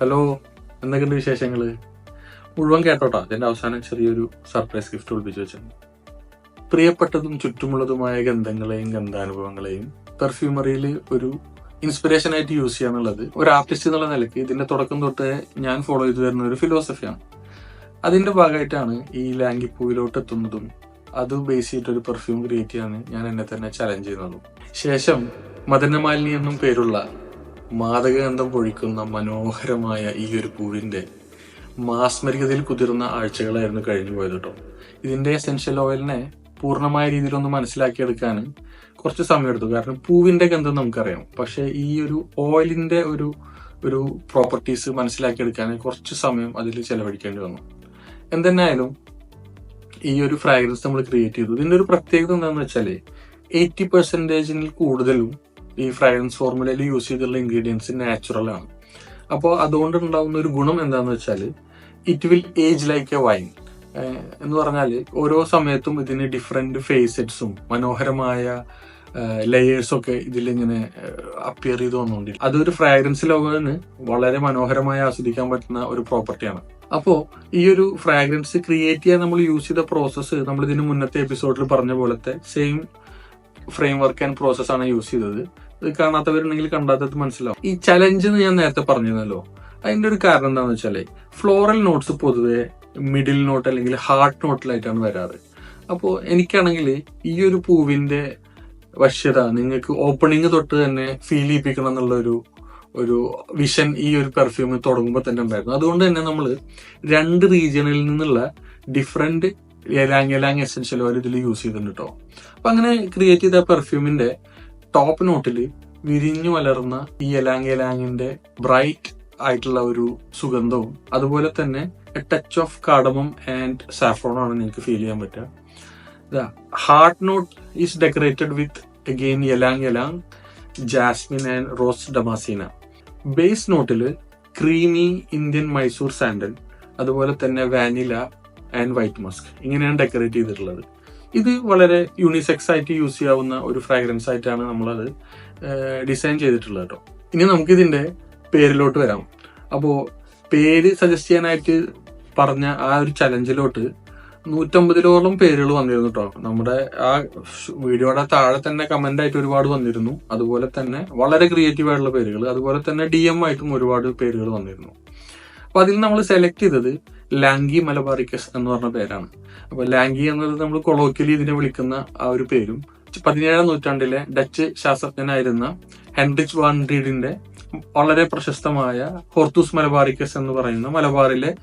Hello എന്തൊക്കെയുണ്ട് വിശേഷങ്ങൾ മുഴുവൻ കേട്ടോട്ടോ. അതിന്റെ അവസാനം ചെറിയൊരു സർപ്രൈസ് ഗിഫ്റ്റ് ഒളിപ്പിച്ചു വെച്ചിട്ടുണ്ട്. പ്രിയപ്പെട്ടതും ചുറ്റുമുള്ളതുമായ ഗന്ധങ്ങളെയും ഗന്ധാനുഭവങ്ങളെയും പെർഫ്യൂമറിയിൽ ഒരു ഇൻസ്പിറേഷൻ ആയിട്ട് യൂസ് ചെയ്യാന്നുള്ളത് ഒരു ആർട്ടിസ്റ്റ് എന്നുള്ള നിലയ്ക്ക് ഇതിന്റെ തുടക്കം തൊട്ട് ഞാൻ ഫോളോ ചെയ്തു വരുന്ന ഒരു ഫിലോസഫിയാണ് അതിന്റെ ഭാഗമായിട്ടാണ് ഈ ലാംഗിപ്പൂവിലോട്ട് എത്തുന്നതും അത് ബേസ് ചെയ്തിട്ട് ഒരു പെർഫ്യൂം ക്രിയേറ്റ് ചെയ്യാൻ ഞാൻ എന്നെ തന്നെ ചലഞ്ച് ചെയ്യുന്നതും. ശേഷം മദനമാലിനി എന്നും പേരുള്ള മാദകഗന്ധം പൊഴിക്കുന്ന മനോഹരമായ ഈ ഒരു പൂവിന്റെ മാസ്മരികതയിൽ കുതിർന്ന ആഴ്ചകളായിരുന്നു കഴിഞ്ഞു പോയത് കേട്ടോ. ഇതിന്റെ എസെൻഷ്യൽ ഓയിലിനെ പൂർണമായ രീതിയിലൊന്ന് മനസ്സിലാക്കിയെടുക്കാൻ കുറച്ച് സമയമെടുത്തു. കാരണം പൂവിന്റെ ഗന്ധം നമുക്കറിയാം. പക്ഷേ ഈ ഒരു ഓയിലിന്റെ ഒരു ഒരു പ്രോപ്പർട്ടീസ് മനസ്സിലാക്കിയെടുക്കാൻ കുറച്ച് സമയം അതിൽ ചെലവഴിക്കേണ്ടി വന്നു. എന്തെന്നായാലും ഈ ഒരു ഫ്രാഗ്രൻസ് നമ്മൾ ക്രിയേറ്റ് ചെയ്തു. ഇതിന്റെ ഒരു പ്രത്യേകത എന്താണെന്ന് വെച്ചാൽ എയ്റ്റി പെർസെന്റേജിൽ കൂടുതലും ഈ ഫ്രാഗ്രൻസ് ഫോർമുലയിൽ യൂസ് ചെയ്തിട്ടുള്ള ഇൻഗ്രീഡിയൻസ് നാച്ചുറൽ ആണ്. അപ്പോൾ അതുകൊണ്ട് ഉണ്ടാകുന്ന ഒരു ഗുണം എന്താണെന്ന് വെച്ചാൽ it will age like a wine എന്ന് പറഞ്ഞാൽ ഓരോ സമയത്തും ഇതിന് ഡിഫറെന്റ് ഫേസറ്റ്സും മനോഹരമായ ലെയേഴ്സൊക്കെ ഇതിലിങ്ങനെ അപ്പിയർ ചെയ്ത് വന്നുകൊണ്ടിരിക്കും അതൊരു ഫ്രാഗ്രൻസ് ലോകത്തിന് വളരെ മനോഹരമായി ആസ്വദിക്കാൻ പറ്റുന്ന ഒരു പ്രോപ്പർട്ടിയാണ് അപ്പോൾ ഈ ഒരു ഫ്രാഗ്രൻസ് ക്രിയേറ്റ് ചെയ്യാൻ നമ്മൾ യൂസ് ചെയ്ത പ്രോസസ്സ് നമ്മൾ ഇതിന് മുന്നത്തെ എപ്പിസോഡിൽ പറഞ്ഞ പോലത്തെ സെയിം ഫ്രെയിം വർക്ക് ആൻഡ് പ്രോസസ്സാണ് യൂസ് ചെയ്തത്. കാണാത്തവരുണ്ടെങ്കിൽ കണ്ടാത്തത് മനസ്സിലാവും. ഈ ചലഞ്ച് എന്ന് ഞാൻ നേരത്തെ പറഞ്ഞിരുന്നല്ലോ. അതിന്റെ ഒരു കാരണം എന്താണെന്ന് വെച്ചാൽ ഫ്ലോറൽ നോട്ട്സ് പൊതുവെ മിഡിൽ നോട്ട് അല്ലെങ്കിൽ ഹാർട്ട് നോട്ടിലായിട്ടാണ് വരാറ്. അപ്പോൾ എനിക്കാണെങ്കിൽ ഈ ഒരു പൂവിന്റെ വശ്യത നിങ്ങൾക്ക് ഓപ്പണിംഗ് തൊട്ട് തന്നെ ഫീൽ ചെയ്യിപ്പിക്കണം എന്നുള്ള ഒരു ഒരു വിഷൻ ഈ ഒരു പെർഫ്യൂം തുടങ്ങുമ്പോൾ തന്നെ ഉണ്ടായിരുന്നു. അതുകൊണ്ട് തന്നെ നമ്മൾ രണ്ട് റീജിയണിൽ നിന്നുള്ള different ylang ylang essential oil ഇതിൽ യൂസ് ചെയ്തിട്ടുണ്ട് കേട്ടോ അപ്പൊ അങ്ങനെ ക്രിയേറ്റ് ചെയ്ത പെർഫ്യൂമിന്റെ ടോപ്പ് നോട്ടിൽ വിരിഞ്ഞു വലർന്ന ഈ എലാങ് എലാങ്ങിന്റെ ബ്രൈറ്റ് ആയിട്ടുള്ള ഒരു സുഗന്ധവും അതുപോലെ തന്നെ ടച്ച് ഓഫ് കാഡമം ആൻഡ് സാഫ്രോണും ആണ് നിങ്ങൾക്ക് ഫീൽ ചെയ്യാൻ പറ്റുക. Heart note is decorated with again ylang ylang jasmine and rose damascena base നോട്ടിൽ ക്രീമി ഇന്ത്യൻ മൈസൂർ സാൻഡൽ അതുപോലെ തന്നെ വാനില ആൻഡ് വൈറ്റ് മസ്ക് ഇങ്ങനെയാണ് ഡെക്കറേറ്റ് ചെയ്തിട്ടുള്ളത്. ഇത് വളരെ യൂണിസെക്സ് ആയിട്ട് യൂസ് ചെയ്യാവുന്ന ഒരു ഫ്രാഗ്രൻസ് ആയിട്ടാണ് നമ്മളത് ഡിസൈൻ ചെയ്തിട്ടുള്ളത് കേട്ടോ ഇനി നമുക്കിതിന്റെ പേരിലോട്ട് വരാം. അപ്പോൾ പേര് സജസ്റ്റ് ചെയ്യാനായിട്ട് പറഞ്ഞ ആ ഒരു ചലഞ്ചിലോട്ട് നൂറ്റമ്പതിലോളം പേരുകൾ വന്നിരുന്നു കേട്ടോ നമ്മുടെ ആ വീഡിയോയുടെ താഴെ തന്നെ കമന്റ് ആയിട്ട് ഒരുപാട് വന്നിരുന്നു. അതുപോലെ തന്നെ വളരെ ക്രിയേറ്റീവ് ആയിട്ടുള്ള പേരുകൾ അതുപോലെ തന്നെ ഡി എം ആയിട്ടും ഒരുപാട് പേരുകൾ വന്നിരുന്നു. അപ്പൊ അതിൽ നമ്മൾ സെലക്ട് ചെയ്തത് ലാംഗി മലബാറിക്കസ് എന്ന് പറഞ്ഞ പേരാണ്. അപ്പൊ ലാംഗി എന്നത് നമ്മൾ കൊളോക്കിയലി ഇതിനെ വിളിക്കുന്ന ആ ഒരു പേരും. പതിനേഴാം നൂറ്റാണ്ടിലെ ഡച്ച് ശാസ്ത്രജ്ഞനായിരുന്ന ഹെൻറിച്ച് വാൻ റീഡിന്റെ വളരെ പ്രശസ്തമായ ഹോർത്തൂസ് മലബാറിക്കസ് എന്ന് പറയുന്ന മലബാറിലെ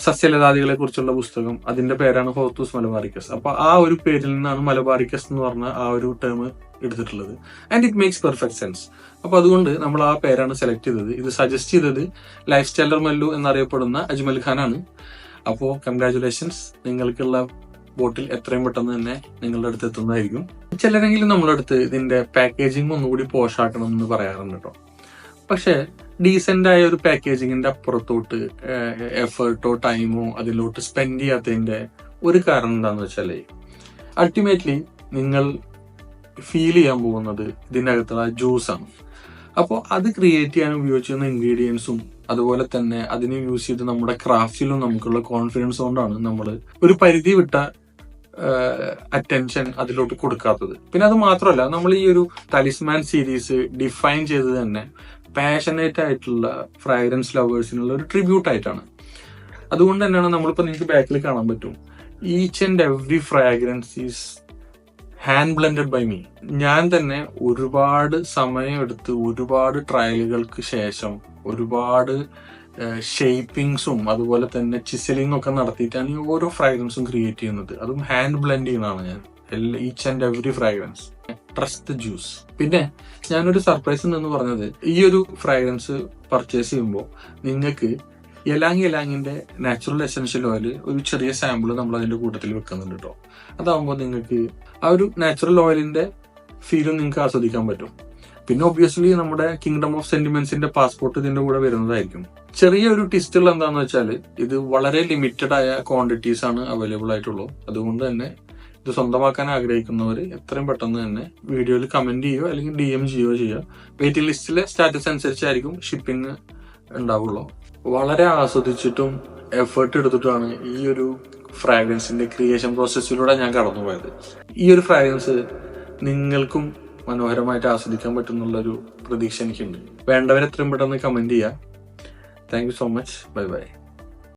സസ്യലതാദികളെ കുറിച്ചുള്ള പുസ്തകം. അതിന്റെ പേരാണ് ഹോർത്തൂസ് മലബാറിക്കസ്. അപ്പൊ ആ ഒരു പേരിൽ നിന്നാണ് മലബാറിക്കസ് എന്ന് പറഞ്ഞ ആ ഒരു ടേം എടുത്തിട്ടുള്ളത്. And it makes perfect sense അപ്പൊ അതുകൊണ്ട് നമ്മൾ ആ പേരാണ് സെലക്ട് ചെയ്തത്. ഇത് സജസ്റ്റ് ചെയ്തത് ലൈഫ് സ്റ്റൈലർ മല്ലു എന്നറിയപ്പെടുന്ന അജ്മൽ ഖാനാണ്. അപ്പോ കൺഗ്രാചുലേഷൻസ് നിങ്ങൾക്കുള്ള ബോട്ടിൽ എത്രയും പെട്ടെന്ന് തന്നെ നിങ്ങളുടെ അടുത്ത് എത്തുന്നതായിരിക്കും. ചിലരെങ്കിലും നമ്മളടുത്ത് ഇതിന്റെ പാക്കേജിംഗ് ഒന്നുകൂടി പോഷാക്കണം എന്ന് പറയാറുണ്ട് കേട്ടോ. പക്ഷെ ഡീസെന്റ് ആയ ഒരു പാക്കേജിങ്ങിന്റെ അപ്പുറത്തോട്ട് എഫേർട്ടോ ടൈമോ അതിലോട്ട് സ്പെൻഡ് ചെയ്യാത്തതിന്റെ ഒരു കാരണം എന്താണെന്ന് വെച്ചാൽ അൾട്ടിമേറ്റ്ലി നിങ്ങൾ ഫീൽ ചെയ്യാൻ പോകുന്നത് ഇതിന്റെ അകത്തുള്ള ജ്യൂസാണ് അപ്പോൾ അത് ക്രിയേറ്റ് ചെയ്യാൻ ഉപയോഗിച്ചിരുന്ന ഇൻഗ്രീഡിയൻസും അതുപോലെ തന്നെ അതിനെ യൂസ് ചെയ്ത് നമ്മുടെ ക്രാഫ്റ്റിലും നമുക്കുള്ള കോൺഫിഡൻസ് കൊണ്ടാണ് നമ്മൾ ഒരു പരിധി വിട്ട അറ്റൻഷൻ അതിലോട്ട് കൊടുക്കാത്തത്. പിന്നെ അത് മാത്രമല്ല നമ്മൾ ഈ ഒരു തലിസ്മാൻ സീരീസ് ഡിഫൈൻ ചെയ്ത് തന്നെ പാഷനേറ്റ് ആയിട്ടുള്ള ഫ്രാഗ്രൻസ് ലവേഴ്സിനുള്ള ഒരു ട്രിബ്യൂട്ട് ആയിട്ടാണ്. അതുകൊണ്ട് തന്നെയാണ് നമ്മളിപ്പോൾ നിങ്ങൾക്ക് ബാക്കിൽ കാണാൻ പറ്റും. Each and every fragrance is hand blended by me ഞാൻ തന്നെ ഒരുപാട് സമയമെടുത്ത് ഒരുപാട് ട്രയലുകൾക്ക് ശേഷം ഒരുപാട് ഷേപ്പിങ്സും അതുപോലെ തന്നെ ചിസലിംഗ് ഒക്കെ നടത്തിയിട്ടാണ് ഈ ഓരോ ഫ്രാഗ്രൻസും ക്രിയേറ്റ് ചെയ്യുന്നത്. അതും ഹാൻഡ് ബ്ലെൻഡ് ചെയ്യുന്നതാണ് ഞാൻ. Each and every fragrance trust juice പിന്നെ ഞാനൊരു സർപ്രൈസ് എന്ന് പറഞ്ഞത് ഈ ഒരു ഫ്രാഗ്രൻസ് പർച്ചേസ് ചെയ്യുമ്പോൾ നിങ്ങൾക്ക് യലാങ് യലാങ്ങിന്റെ നാച്ചുറൽ എസെൻഷ്യൽ ഓയിൽ ഒരു ചെറിയ സാമ്പിൾ നമ്മൾ അതിന്റെ കൂട്ടത്തിൽ വെക്കുന്നുണ്ട് കേട്ടോ അതാവുമ്പോൾ നിങ്ങൾക്ക് ആ ഒരു നാച്ചുറൽ ഓയിലിന്റെ ഫീലും നിങ്ങൾക്ക് ആസ്വദിക്കാൻ പറ്റും. പിന്നെ ഒബ്വിയസ്ലി നമ്മുടെ കിങ്ഡം ഓഫ് സെന്റിമെന്റ്സിന്റെ പാസ്പോർട്ട് ഇതിന്റെ കൂടെ വരുന്നതായിരിക്കും. ചെറിയ ഒരു ടിസ്റ്റുകൾ എന്താണെന്ന് വെച്ചാൽ ഇത് വളരെ ലിമിറ്റഡ് ആയ ക്വാണ്ടിറ്റീസ് ആണ് അവൈലബിൾ ആയിട്ടുള്ളൂ. അതുകൊണ്ട് തന്നെ ഇത് സ്വന്തമാക്കാൻ ആഗ്രഹിക്കുന്നവർ എത്രയും പെട്ടെന്ന് തന്നെ വീഡിയോയിൽ കമന്റ് ചെയ്യുകയോ അല്ലെങ്കിൽ ഡി എം ചെയ്യുകയോ ചെയ്യുക. വെയിറ്റിംഗ് ലിസ്റ്റിലെ സ്റ്റാറ്റസ് അനുസരിച്ചായിരിക്കും ഷിപ്പിംഗ് ഉണ്ടാവുള്ളൂ. വളരെ ആസ്വദിച്ചിട്ടും എഫേർട്ട് എടുത്തിട്ടാണ് ഈ ഒരു ഫ്രാഗ്രൻസിന്റെ ക്രിയേഷൻ പ്രോസസ്സിലൂടെ ഞാൻ കടന്നുപോയത്. ഈ ഒരു ഫ്രാഗ്രൻസ് നിങ്ങൾക്കും മനോഹരമായിട്ട് ആസ്വദിക്കാൻ പറ്റുന്നുള്ളൊരു പ്രതീക്ഷ എനിക്കുണ്ട്. വേണ്ടവർ എത്രയും പെട്ടെന്ന് കമന്റ് ചെയ്യുക. Thank you so much bye bye